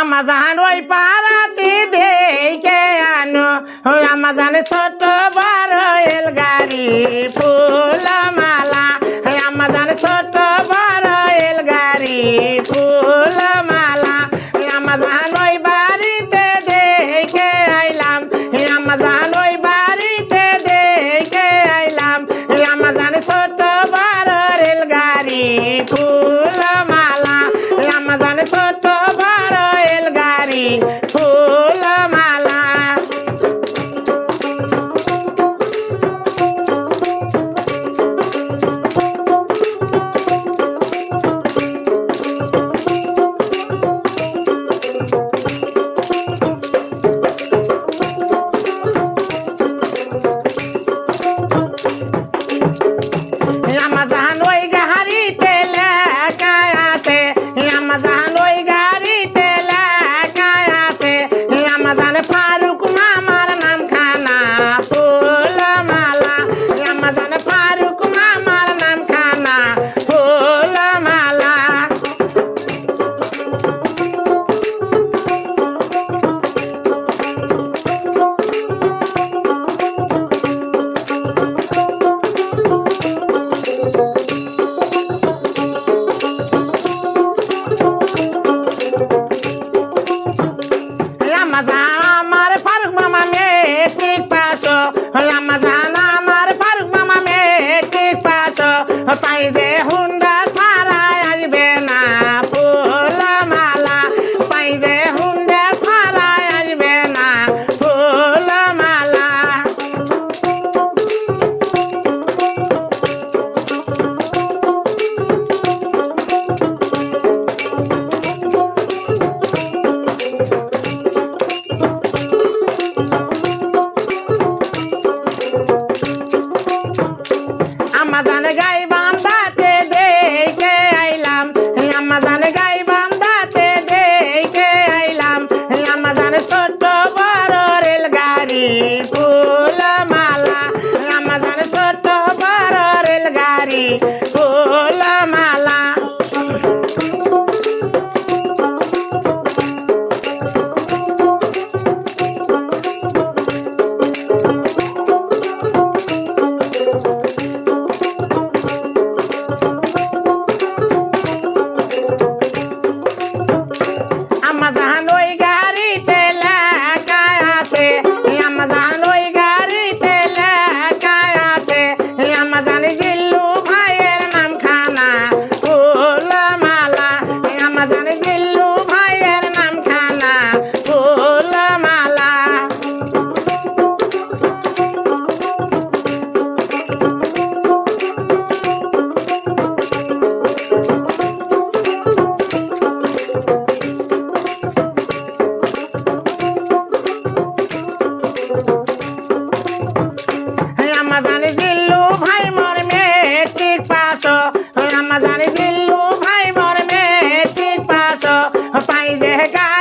Amazon ওই পাড়াতে দেখে আনো। আমাজান ছোট বড় এল গাড়ি ফুল Amen. 哎呀妈！Papai é Gato.